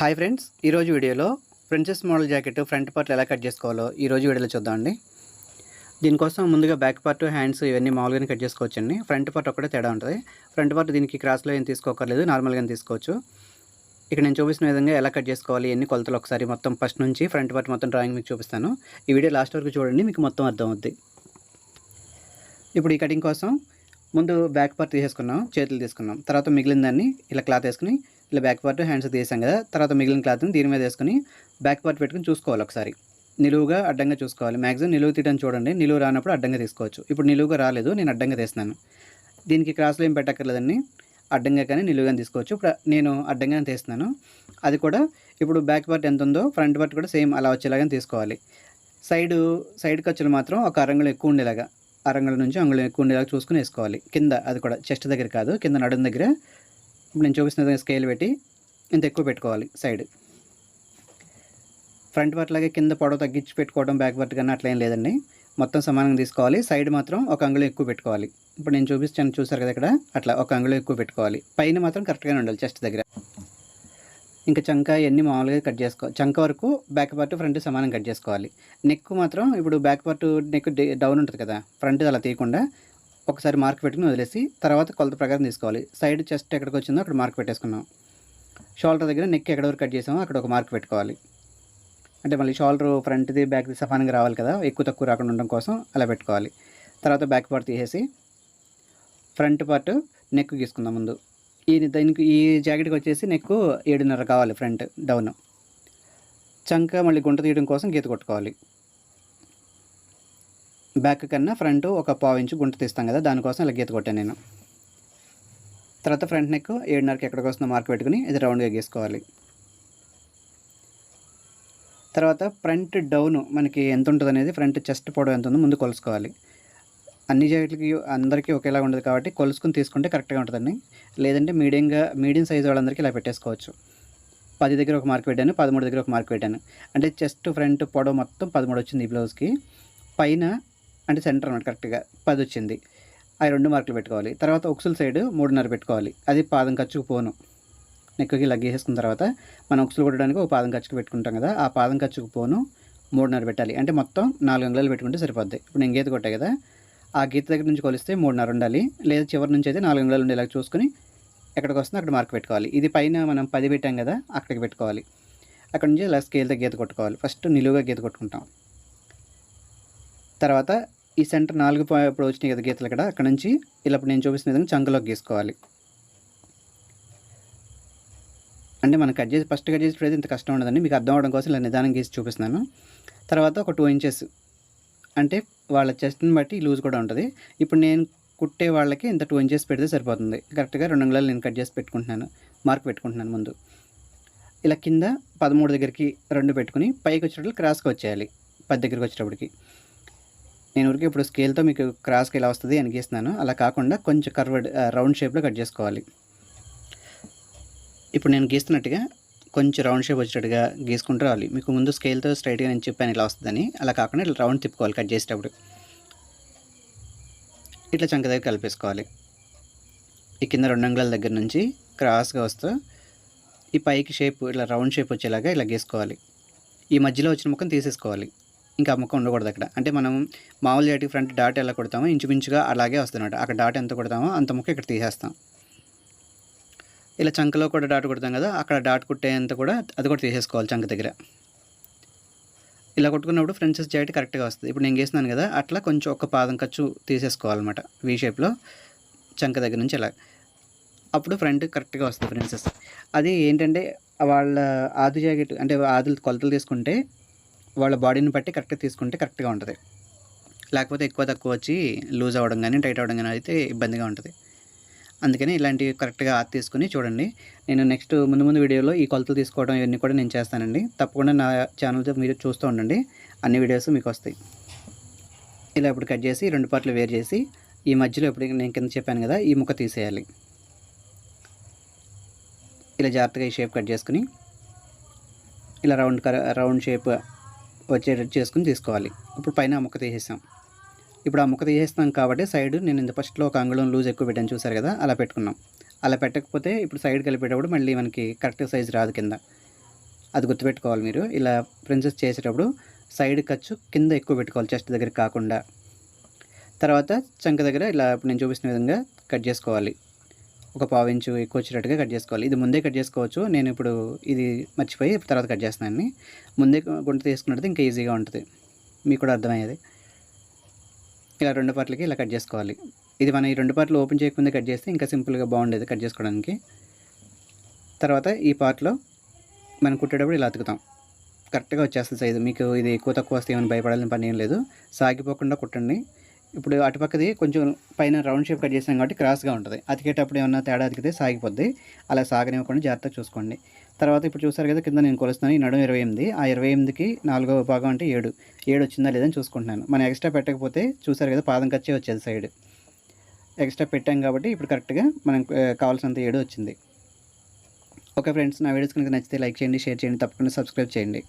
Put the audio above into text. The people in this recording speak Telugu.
హాయ్ ఫ్రెండ్స్ ఈరోజు వీడియోలో princess model jacket front part ఎలా కట్ చేసుకోవాలో ఈరోజు వీడియోలో చూద్దామండి. దీనికోసం ముందుగా బ్యాక్ పార్ట్ హ్యాండ్స్ ఇవన్నీ మామూలుగానే కట్ చేసుకోవచ్చండి. ఫ్రంట్ పార్ట్ ఒకటే తేడా ఉంటుంది. ఫ్రంట్ పార్ట్ దీనికి క్రాస్లో ఏం తీసుకోకర్లేదు నార్మల్గానే తీసుకోవచ్చు. ఇక్కడ నేను చూపిస్తున్న విధంగా ఎలా కట్ చేసుకోవాలి ఎన్ని కొలతలు ఒకసారి మొత్తం ఫస్ట్ నుంచి ఫ్రంట్ పార్ట్ మొత్తం డ్రాయింగ్ మీకు చూపిస్తాను. ఈ వీడియో లాస్ట్ వరకు చూడండి మీకు మొత్తం అర్థమవుద్ది. ఇప్పుడు ఈ కటింగ్ కోసం ముందు బ్యాక్ పార్ట్ తీసేసుకున్నాం చేతులు తీసుకున్నాం. తర్వాత మిగిలిన దాన్ని ఇలా క్లాత్ వేసుకుని ఇలా బ్యాక్ పార్ట్ హ్యాండ్స్ తీసాం కదా తర్వాత మిగిలిన క్లాత్ని దీని మీద వేసుకుని బ్యాక్ పార్ట్ పెట్టుకుని చూసుకోవాలి ఒకసారి. నిలువుగా అడ్డంగా చూసుకోవాలి. మ్యాక్సిమం నిలువు తీయడం చూడండి. నిలువు రానప్పుడు అడ్డంగా తీసుకోవచ్చు. ఇప్పుడు నిలువుగా రాలేదు నేను అడ్డంగా తీస్తున్నాను. దీనికి క్రాస్లో ఏం పెట్టక్కర్లేదండి. అడ్డంగా కానీ నిలువుగా తీసుకోవచ్చు. ఇప్పుడు నేను అడ్డంగానే తీస్తున్నాను. అది కూడా ఇప్పుడు బ్యాక్ పార్ట్ ఎంత ఉందో ఫ్రంట్ పార్ట్ కూడా సేమ్ అలా వచ్చేలాగానే తీసుకోవాలి. సైడ్ సైడ్ ఖర్చులు మాత్రం ఒక అరంగుళం ఎక్కువ ఉండేలాగా అరంగుళం నుంచి అంగుళం ఎక్కువ ఉండేలాగా చూసుకుని వేసుకోవాలి. కింద అది కూడా చెస్ట్ దగ్గర కాదు కింద నడుం దగ్గర ఇప్పుడు నేను చూపిస్తున్న విధంగా స్కేల్ పెట్టి ఇంత ఎక్కువ పెట్టుకోవాలి సైడ్ ఫ్రంట్ పార్ట్ లాగే కింద పొడవు తగ్గించి పెట్టుకోవడం బ్యాక్ పార్ట్ కన్నా అట్లా ఏం లేదండి. మొత్తం సమానంగా తీసుకోవాలి. సైడ్ మాత్రం ఒక అంగుళం ఎక్కువ పెట్టుకోవాలి. ఇప్పుడు నేను చూపిస్తాను చూసారు కదా ఇక్కడ? అట్లా ఒక అంగుళం ఎక్కువ పెట్టుకోవాలి. పైన మాత్రం కరెక్ట్గానే ఉండాలి చెస్ట్ దగ్గర. ఇంకా చంక ఇవన్నీ మామూలుగా కట్ చేసుకోవాలి చంక వరకు బ్యాక్ పార్ట్ ఫ్రంట్ సమానం కట్ చేసుకోవాలి. నెక్ మాత్రం ఇప్పుడు బ్యాక్ పార్ట్ నెక్ డౌన్ ఉంటుంది కదా? ఫ్రంట్ అలా తీయకుండా ఒకసారి మార్క్ పెట్టుకుని వదిలేసి తర్వాత కొలత ప్రకారం తీసుకోవాలి. సైడ్ చెస్ట్ ఎక్కడికి వచ్చిందో అక్కడ మార్క్ పెట్టేసుకున్నాం. షోల్డర్ దగ్గర నెక్ ఎక్కడ వరకు కట్ చేసామో అక్కడ ఒక మార్క్ పెట్టుకోవాలి. అంటే మళ్ళీ షోల్డర్ ఫ్రంట్ది బ్యాక్ది సఫానంగా రావాలి కదా ఎక్కువ తక్కువ రాకుండా ఉండడం కోసం అలా పెట్టుకోవాలి. తర్వాత బ్యాక్ పార్ట్ తీసేసి ఫ్రంట్ పార్ట్ నెక్ గీసుకుందాం ముందు. ఈ దానికి ఈ జాకెట్కి వచ్చేసి నెక్ ఏడున్నర కావాలి ఫ్రంట్ డౌన్ చంక మళ్ళీ గుంట తీయడం కోసం గీత కొట్టుకోవాలి. బ్యాక్ కన్నా ఫ్రంట్ ఒక పావు ఇంచు గుంట తీస్తాం కదా దానికోసం ఇలా గీత కొట్టాను నేను. తర్వాత ఫ్రంట్ నెక్ ఏడున్నరకి ఎక్కడికి వస్తుందో మార్క్ పెట్టుకుని ఇది రౌండ్గా గీసుకోవాలి. తర్వాత ఫ్రంట్ డౌన్ మనకి ఎంత ఉంటుంది అనేది ఫ్రంట్ చెస్ట్ పొడవు ఎంత ఉందో ముందు కొలుసుకోవాలి. అన్ని జాకెట్లకి అందరికీ ఒకేలా ఉండదు కాబట్టి కొలుసుకుని తీసుకుంటే కరెక్ట్గా ఉంటుందండి. లేదంటే మీడియంగా మీడియం సైజ్ వాళ్ళందరికీ ఇలా పెట్టేసుకోవచ్చు. పది దగ్గర ఒక మార్క్ పెట్టాను పదమూడు దగ్గర ఒక మార్క్ పెట్టాను. అంటే చెస్ట్ ఫ్రంట్ పొడవు మొత్తం పదమూడు వచ్చింది ఈ బ్లౌజ్కి. పైన అంటే సెంటర్ అనమాట కరెక్ట్గా పది వచ్చింది. అవి రెండు మార్కులు పెట్టుకోవాలి. తర్వాత ఒక్సుల సైడ్ మూడున్నర పెట్టుకోవాలి. అది పాదం ఖర్చుకు పోను. నెక్కి లగ్గేసేసుకున్న తర్వాత మనం ఉక్సులు కొట్టడానికి ఒక పాదం ఖర్చుకు పెట్టుకుంటాం కదా ఆ పాదం ఖర్చుకు పోను మూడున్నర పెట్టాలి. అంటే మొత్తం నాలుగు అంగుళాలు పెట్టుకుంటే సరిపోద్ది. ఇప్పుడు నేను గీత కొట్టా కదా ఆ గీత దగ్గర నుంచి కొలిస్తే మూడున్నర ఉండాలి. లేదా చివరి నుంచి అయితే నాలుగు అంగుళాలు ఉండేలా చూసుకుని ఎక్కడికి వస్తుందో అక్కడ మార్క్ పెట్టుకోవాలి. ఇది పైన మనం పది పెట్టాం కదా అక్కడికి పెట్టుకోవాలి. అక్కడ నుంచి ఇలా స్కేల్తో గీత కొట్టుకోవాలి. ఫస్ట్ నిలువుగా గీత కొట్టుకుంటాం. తర్వాత ఈ సెంటర్ నాలుగు ఇప్పుడు వచ్చినాయి కదా గీతలు ఇక్కడ. అక్కడ నుంచి ఇలా ఇప్పుడు నేను చూపిస్తున్న విధంగా చంకలోకి గీసుకోవాలి. అంటే మనం కట్ చేసి ఫస్ట్ కట్ చేసేటప్పుడు ఇంత కష్టం ఉండదండి. మీకు అర్థం అవడం కోసం ఇలా నిదానం గీసి చూపిస్తున్నాను. తర్వాత ఒక టూ ఇంచెస్. అంటే వాళ్ళ చెస్ట్ని బట్టి లూజ్ కూడా ఉంటుంది. ఇప్పుడు నేను కుట్టే వాళ్ళకి ఇంత టూ ఇంచెస్ పెడితే సరిపోతుంది. కరెక్ట్గా రెండు అంగుళాలు నేను కట్ చేసి పెట్టుకుంటున్నాను. మార్క్ పెట్టుకుంటున్నాను ముందు. ఇలా కింద పదమూడు దగ్గరికి రెండు పెట్టుకుని పైకి వచ్చేటప్పుడు క్రాస్కి వచ్చేయాలి. పది దగ్గరికి వచ్చేటప్పటికి. నేను ఊరికి ఇప్పుడు స్కేల్తో మీకు క్రాస్కి ఎలా వస్తుంది అని గీస్తున్నాను. అలా కాకుండా కొంచెం కర్వర్డ్ రౌండ్ షేప్లో కట్ చేసుకోవాలి. ఇప్పుడు నేను గీస్తున్నట్టుగా కొంచెం రౌండ్ షేప్ వచ్చేటట్టుగా గీసుకుంటూ రావాలి. మీకు ముందు స్కేల్తో స్ట్రైట్గా నేను చెప్పాను ఇలా వస్తుందని. అలా కాకుండా ఇట్లా రౌండ్ తిప్పుకోవాలి కట్ చేసేటప్పుడు. ఇట్లా చంక దగ్గర కలిపేసుకోవాలి. ఈ కింద రెండు అంగుళాల దగ్గర నుంచి క్రాస్గా వస్తూ ఈ పైకి షేప్ ఇట్లా రౌండ్ షేప్ వచ్చేలాగా ఇలా గీసుకోవాలి. ఈ మధ్యలో వచ్చిన ముఖం తీసేసుకోవాలి. ఇంకా ఆ ముక్క ఉండకూడదు అక్కడ. అంటే మనం మామూలు జాటికి ఫ్రంట్ డాట్ ఎలా కొడతామో ఇంచుమించుగా అలాగే వస్తుంది అక్కడ డాట్ ఎంత కొడతామో అంత ముక్క ఇక్కడ తీసేస్తాం. ఇలా చంకలో కూడా డాట్ కొడతాం కదా అక్కడ డాట్ కుట్టేంత కూడా అది కూడా తీసేసుకోవాలి చంక దగ్గర. ఇలా కొట్టుకున్నప్పుడు ఫ్రెంచెస్ జాకెట్ కరెక్ట్గా వస్తుంది. ఇప్పుడు నేను గీస్తున్నాను కదా అట్లా కొంచెం ఒక పాదం ఖర్చు తీసేసుకోవాలన్నమాట వీ షేప్లో చంక దగ్గర నుంచి ఇలా అప్పుడు ఫ్రంట్ కరెక్ట్గా వస్తుంది ఫ్రెండ్సెస్ అది ఏంటంటే వాళ్ళ ఆది జాకెట్ అంటే ఆదులు కొలతలు తీసుకుంటే వాళ్ళ బాడీని బట్టి కరెక్ట్గా తీసుకుంటే కరెక్ట్గా ఉంటుంది. లేకపోతే ఎక్కువ తక్కువ వచ్చి లూజ్ అవ్వడం కానీ టైట్ అవ్వడం కానీ అయితే ఇబ్బందిగా ఉంటుంది. అందుకని ఇలాంటివి కరెక్ట్గా ఆది తీసుకుని చూడండి. నేను నెక్స్ట్ ముందు ముందు వీడియోలో ఈ కొలతలు తీసుకోవడం ఇవన్నీ కూడా నేను చేస్తానండి. తప్పకుండా నా ఛానల్తో మీరు చూస్తూ ఉండండి. అన్ని వీడియోస్ మీకు వస్తాయి. ఇలా ఇప్పుడు కట్ చేసి రెండు పార్ట్లు వేరు చేసి ఈ మధ్యలో ఇప్పుడు నేను కింద చెప్పాను కదా ఈ ముక్క తీసేయాలి. ఇలా జాగ్రత్తగా ఈ షేప్ కట్ చేసుకుని ఇలా రౌండ్ కర రౌండ్ షేప్ వచ్చేటట్టు చేసుకుని తీసుకోవాలి. ఇప్పుడు పైన ముక్క తీసేసాం. ఇప్పుడు ఆ ముక్క తీసేస్తాం కాబట్టి సైడ్ నేను ఇంత ఫస్ట్లో ఒక అంగుళం లూజ్ ఎక్కువ పెట్టాను చూసారు కదా అలా పెట్టుకున్నాం. అలా పెట్టకపోతే ఇప్పుడు సైడ్ కలిపేటప్పుడు మళ్ళీ మనకి కరెక్ట్ సైజ్ రాదు కింద. అది గుర్తుపెట్టుకోవాలి మీరు. ఇలా ప్రిన్సెస్ చేసేటప్పుడు సైడ్ ఖర్చు కింద ఎక్కువ పెట్టుకోవాలి చెస్ట్ దగ్గర కాకుండా. తర్వాత చంక దగ్గర ఇలా ఇప్పుడు నేను చూపిస్తున్న విధంగా కట్ చేసుకోవాలి. ఒక పావు ఇంచు ఎక్కువ వచ్చేటట్టుగా కట్ చేసుకోవాలి. ఇది ముందే కట్ చేసుకోవచ్చు. నేను ఇప్పుడు ఇది మర్చిపోయి తర్వాత కట్ చేస్తున్నాను ముందే గుంట తీసుకున్నట్టు ఇంకా ఈజీగా ఉంటుంది. మీకు కూడా అర్థమయ్యేది? ఇలా రెండు పార్ట్లకి ఇలా కట్ చేసుకోవాలి. ఇది మనం ఈ రెండు పార్ట్లు ఓపెన్ చేయకుండా కట్ చేస్తే ఇంకా సింపుల్గా బాగుండేది కట్ చేసుకోవడానికి. తర్వాత ఈ పార్ట్లో మనం కుట్టేటప్పుడు ఇలా అతుకుతాం. కరెక్ట్గా వచ్చేస్తుంది సైజు. మీకు ఇది ఎక్కువ తక్కువ వస్తే ఏమైనా భయపడాలని పని ఏం లేదు. సాగిపోకుండా కుట్టండి. ఇప్పుడు అటుపక్కది కొంచెం పైన రౌండ్ షేప్ కట్ చేసాం కాబట్టి క్రాస్గా ఉంటుంది. అతికేటప్పుడు ఏమన్నా తేడా అతికితే సాగిపోద్ది. అలా సాగనివ్వకుండా జాగ్రత్తగా చూసుకోండి. తర్వాత ఇప్పుడు చూసారు కదా కింద నేను కొలుస్తున్నాను. ఈ నడుము ఇరవై ఎనిమిది. ఆ ఇరవై ఎనిమిదికి నాలుగో భాగం అంటే ఏడు. ఏడు వచ్చిందా లేదని చూసుకుంటున్నాను. మనం ఎక్స్ట్రా పెట్టకపోతే చూసారు కదా పాదం ఖర్చే వచ్చేది సైడ్. ఎక్స్ట్రా పెట్టాం కాబట్టి ఇప్పుడు కరెక్ట్గా మనం కావాల్సినంత ఏడు వచ్చింది. ఓకే ఫ్రెండ్స్ నా వీడియోస్ కనుక నచ్చితే లైక్ చేయండి షేర్ చేయండి తప్పకుండా సబ్స్క్రైబ్ చేయండి.